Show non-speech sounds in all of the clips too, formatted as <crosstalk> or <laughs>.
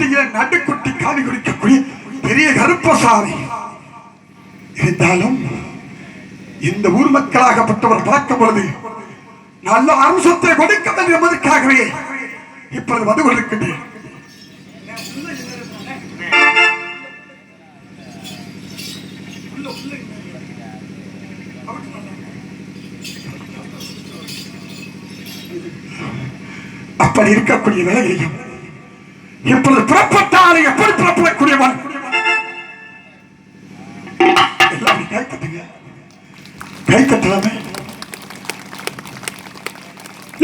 நானூறு நடுக்குட்டி காவி குடிக்கக்கூடிய பெரிய கருப்பசாமி. இருந்தாலும் இந்த ஊர் மக்களாகப்பட்டவர் பார்க்கும் பொழுது நல்ல அம்சத்தை கொடுக்க வேண்டும் என்பதற்காகவே இப்பொழுது வந்து கொண்டிருக்கின்றேன். அப்படி இருக்கக்கூடிய வேலையையும் இப்பொழுது புறப்பட்டாலே எப்படி புறப்படக்கூடியவன்? எல்லாரும் கை தட்டுங்க கை தட்டலாமே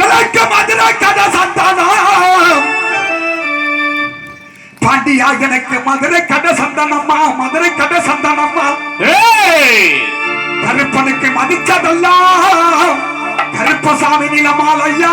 எனக்கு மதுரை கதை சந்தானம். பாண்டியா எனக்கு மதுரை கதை சந்தானம்மா மதுரை கதை சந்தானம்மா. கருப்பனுக்கு மதிச்சதெல்லாம். கருப்பசாமி நிலமாலையா.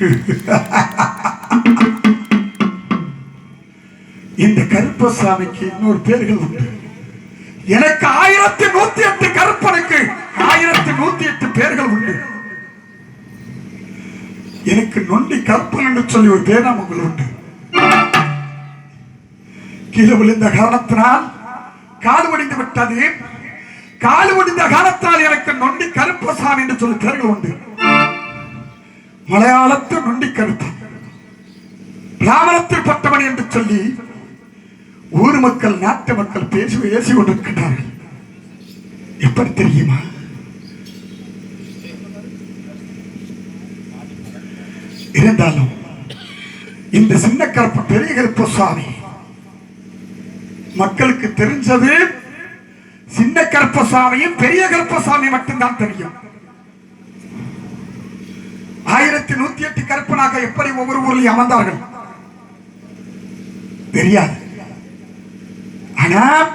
<laughs> இந்த கருப்பசாமிக்கு இன்னொரு பேர்கள் உண்டு. எனக்கு ஆயிரத்தி நூத்தி எட்டு கருப்பனுக்கு ஆயிரத்தி நூத்தி எட்டு பேர்கள் உண்டு. எனக்கு நொண்டி கருப்பன் என்று சொல்லி ஒரு பேராமங்கள் உண்டு. கீழே விழுந்த காரணத்தினால் காடு ஒடிந்து விட்டது. காலு ஒடிந்த காலத்தால் எனக்கு நொண்டி கருப்பசாமி என்று சொல்லி பேர்கள் உண்டு. மலையாளத்து நொண்டி கருப்பன் பிராமணத்தில் பட்டவன் என்று சொல்லி ஊர் மக்கள் நாட்டு மக்கள் பேசி பேசி கொண்டிருக்கிறார்கள் எப்படி தெரியுமா? இருந்தாலும் இந்த சின்ன கருப்பு பெரிய கருப்பு சுவாமி மக்களுக்கு தெரிஞ்சது சின்ன கருப்பசாமியும் பெரிய கருப்பசாமி மட்டும்தான் தெரியும். ஆயிரத்தி நூத்தி எட்டு கருப்பனாக எப்படி ஒவ்வொரு ஊரில் அமர்ந்தார்கள்? தெரியாது. ஆனா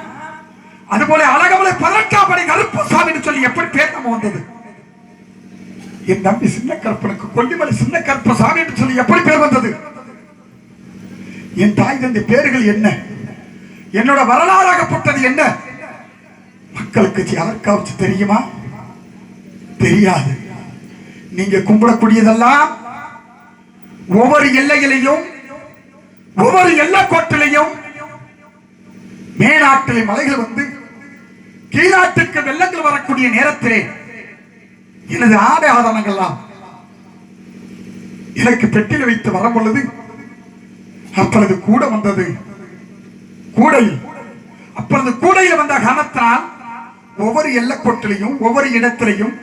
அதுபோல அழகமலை பதினெட்டாம் படி கருப்பசாமின்னு சொல்லி எப்படி பேர் நம்ம வந்தது? என் தம்பி சின்ன கருப்பனுக்கு கொல்லிமலை சின்ன கருப்பசாமி என்று சொல்லி எப்படி பேர் வந்தது? என் தாய் தந்தை பேர்கள் என்ன? என்னோட வரலாறாகப்பட்டது என்ன? மக்களுக்கு யாருக்காவது தெரியுமா? தெரியாது. நீங்க கும்பிடக்கூடியதெல்லாம் ஒவ்வொரு எல்லையிலையும் ஒவ்வொரு எல்லைக்கோட்டிலையும் மேநாட்டிலே மலைகள் வந்து கீழாட்டுக்கு வெள்ளங்கள் வரக்கூடிய நேரத்திலே எனது ஆடை ஆதாரங்கள்லாம் எனக்கு பெட்டில் வைத்து வரும் பொழுது அப்பொழுது கூட வந்தது. கூடையில் அப்பொழுது கூடையில் வந்த காரணத்தினால் ஒவ்வொரு எல்லைக்கோட்டிலையும் ஒவ்வொரு இடத்திலையும்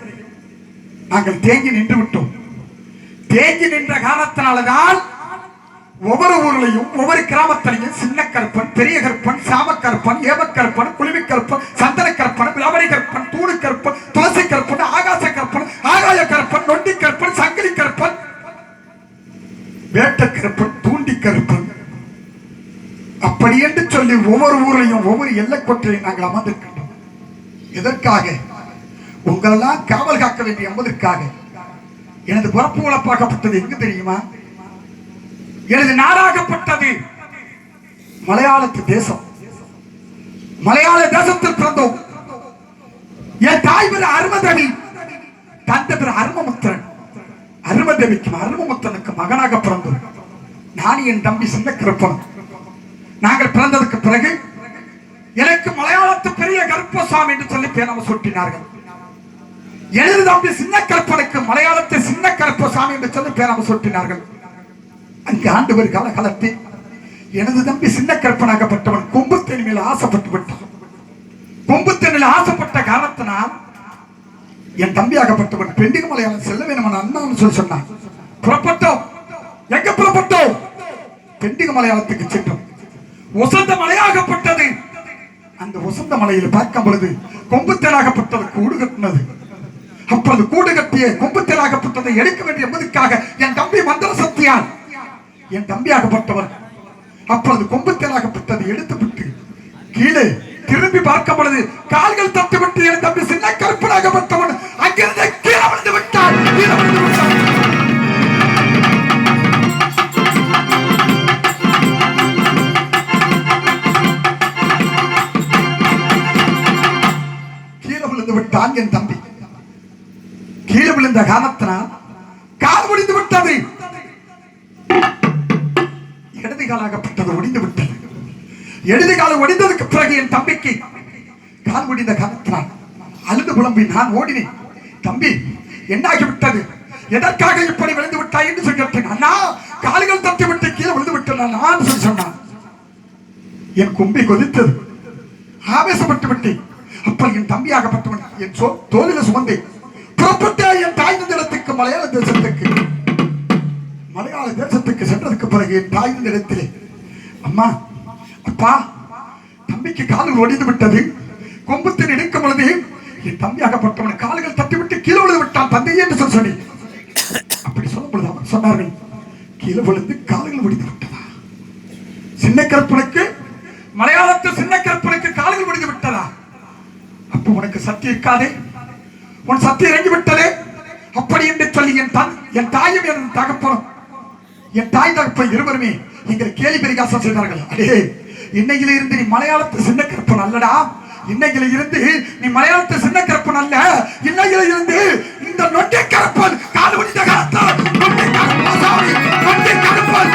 நாங்கள் தேங்கி நின்று விட்டோம். தேங்கி நின்ற காரணத்தினால்தான் ஒவ்வொரு ஊர்லையும் ஒவ்வொரு கிராமத்திலையும் சின்ன கருப்பன் பெரிய கருப்பன் சாமக்கருப்பன் ஏமக்கருப்பன் குளிமிக்கருப்பன் சந்தன கருப்பன் விளவரி கருப்பன் தூணு கற்பன் துளசி கற்பன் ஆகாச கற்பன் ஆகாய கற்பன் நொண்டி கற்பன் சங்கிலி கற்பன் வேட்ட கற்பன் தூண்டி கற்பன் அப்படி என்று சொல்லி ஒவ்வொரு ஊரையும் ஒவ்வொரு எல்லைக்கொற்றையும் நாங்கள் அமர்ந்திருக்கின்றோம். எதற்காக? உங்களெல்லாம் காவல் என்பதற்காக எனது பிறப்பு உழப்பாக்கப்பட்டது எங்கு தெரியுமா? எனது நாடாகப்பட்டது மலையாளத்து தேசம். மலையாள தேசத்தில் பிறந்தோம். என் தாய் பேர் அருமதவி. தந்தை பேர் அருமமுத்திரன். அருமதவிக்கும் அருமமுத்திரனுக்கு மகனாக பிறந்தோம். நான் என் தம்பி சின்ன கிருப்பன் நாங்கள் பிறந்ததுக்கு பிறகு எனக்கு மலையாளத்து பெரிய கருப்பசாமி என்று சொல்லி பேர் நம்ம எனது தம்பி சின்ன கற்பனைக்கு மலையாளத்தை சின்ன கற்ப சாமி என்று சொல்லி பேர் நம்ம சூட்டினார்கள். ஒரு கால காலகாலத்தில் எனது தம்பி சின்ன கற்பனாகப்பட்டவன் கொம்புத்தேனி மேல் ஆசைப்பட்டு விட்டான். கொம்புத்தேனில் ஆசைப்பட்ட காரணத்தினால் என் தம்பியாகப்பட்டவன் பெண்டிக மலையாளம் செல்ல வேணும் அண்ணான்னு சொல்லி சொன்னான். புறப்பட்டோம். எங்க புறப்பட்டோம்? பெண்டிக மலையாளத்துக்கு சென்றோம். உசந்த மலையாகப்பட்டது. அந்த உசந்த மலையில் பார்க்கும் பொழுது கொம்புத்தனாகப்பட்டது கூடு கட்டினது. அப்பொழுது கூடு கட்டிய கும்பத்திலாகப்பட்டதை எடுக்க வேண்டும் என்பதற்காக என் தம்பி மந்திர சக்தியால் என் தம்பியாகப்பட்டவர். அப்பொழுது கும்பத்திலாகப்பட்டதை எடுத்துவிட்டு கீழே திரும்பி பார்க்கும் பொழுது கால்கள் தட்டுவிட்டு என் தம்பி சின்ன கற்பனாகப்பட்டவன் அங்கிருந்து கீழே விழுந்து விட்டான். கீழே விழுந்து விட்டான். கீழே விழுந்த கால் முடிந்து விட்டது. இடது காலாகப்பட்டது ஒடிந்து விட்டது. இடது காலம் ஒடிந்ததுக்கு பிறகு என் தம்பிக்கு கால் முடிந்த காரணத்தினால் அழுது புலம்பி நான் ஓடினேன். தம்பி என்னாகி விட்டது எதற்காக இப்படி விழுந்து விட்டாய்? என்று சொல்லி அண்ணா கால்கள் தட்டி விட்டு கீழே விழுந்து விட்டேன் நான் சொல்லி சொன்னான். என் கும்பி கொதித்தது. ஆவேசப்பட்டு விட்டேன். அப்ப என் தம்பியாகப்பட்டவன் என் தோலில சுமந்தேன். புறப்பட்டே என் மலையாள தேசத்துக்கு மலையாள தேசத்துக்கு சென்றதுக்கு பிறகு என் தாய் இடத்திலே அம்மா அப்பா தம்பிக்கு கால்கள் ஒடிந்து விட்டது. கொம்புத்தின் எடுக்கும் பொழுது என் தம்பியாகப்பட்டவன் கால்கள் தட்டி விட்டு கீழே விழுந்து விட்டான் தந்தையே என்று சொல்லி சொல்லி. அப்படி சொல்லும் பொழுது அவர் சொன்னார்கள் கீழே விழுந்து கால்கள் ஒடிந்து விட்டதா? சின்ன கற்பனுக்கு மலையாளத்து சின்ன கற்பனுக்கு கால்கள் ஒடிந்து விட்டதா? அப்போ உனக்கு சக்தி இருக்காதே? உன் சக்தி இறங்கி விட்டதே அப்படி என்று சொல்லி என் தன் என் தாயும் என் தகப்பனும் என் தாய் தகப்பன் இருவருமே எங்கள் கேலி பெரிகாசம் செய்தார்கள். அடே இன்னையில இருந்து நீ மலையாளத்து சின்ன கற்பன் அல்லடா இன்னையில இருந்து நீ மலையாளத்து சின்ன கற்பன் அல்ல இன்னையில இருந்து இந்த நொட்டை கற்பன் கால் முடிந்த கருத்தால் நொட்டை கருப்பாசாமி நொட்டை கருப்பன்